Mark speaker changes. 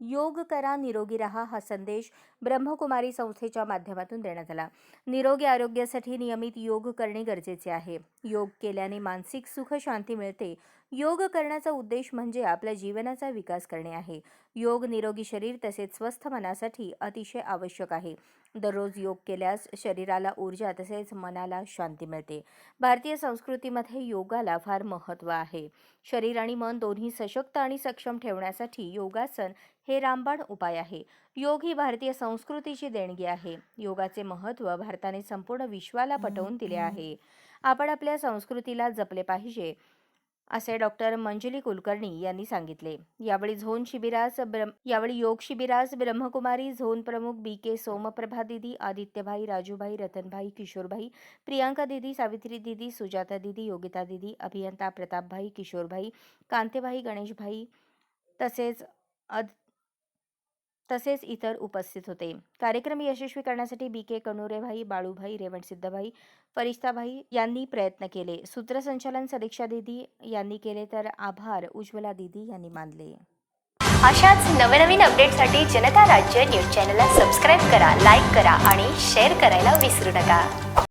Speaker 1: योग करा निरोगी रहा हा संदेश ब्रह्मकुमारी संस्थेच्या माध्यमातून देण्यात आला. निरोगी आरोग्यासाठी नियमित योग करणे गरजेचे आहे. योग केल्याने मानसिक सुख शांती मिळते. योग करण्याचा उद्देश म्हणजे आपल्या जीवनाचा विकास करणे आहे. योग निरोगी शरीर तसेच स्वस्थ मनासाठी अतिशय आवश्यक आहे. दररोज योग केल्यास शरीराला ऊर्जा तसेच मनाला शांती मिळते. भारतीय संस्कृतीमध्ये योगाला फार महत्त्व आहे. शरीर आणि मन दोन्ही सशक्त आणि सक्षम ठेवण्यासाठी योगासन हे रामबाण उपाय आहे. योग ही भारतीय संस्कृतीची देणगी आहे. योगाचे महत्त्व भारताने संपूर्ण विश्वाला पटवून दिले आहे. आपण आपल्या संस्कृतीला जपले पाहिजे असे डॉक्टर मंजुली कुलकर्णी यांनी सांगितले. यावेळी झोन शिबिरास ब्रह्म यावेळी योग शिबिरास ब्रह्मकुमारी झोन प्रमुख बी के सोमप्रभा दिदी आदित्यभाई राजूभाई रतनभाई किशोरभाई प्रियांका दिदी सावित्री दिदी सुजाता दिदी योगिता दिदी अभियंता प्रतापभाई किशोरभाई कांतेभाई गणेशभाई तसेच अद तसेच इतर उपस्थित होते. कार्यक्रम यशस्वी करण्यासाठी बी. के. कणुरेभाई बाळूभाई रेवणसिद्धभाई फरिश्ताभाई यांनी प्रयत्न केले. सूत्रसंचालन सदीक्षा दिदी यांनी केले तर आभार. उज्ज्वला दिदी यांनी मानले.
Speaker 2: अशाच नवनवीन अपडेटसाठी जनता राज्य न्यूज चॅनलला सबस्क्राईब करा लाईक करा आणि शेअर करायला विसरू नका.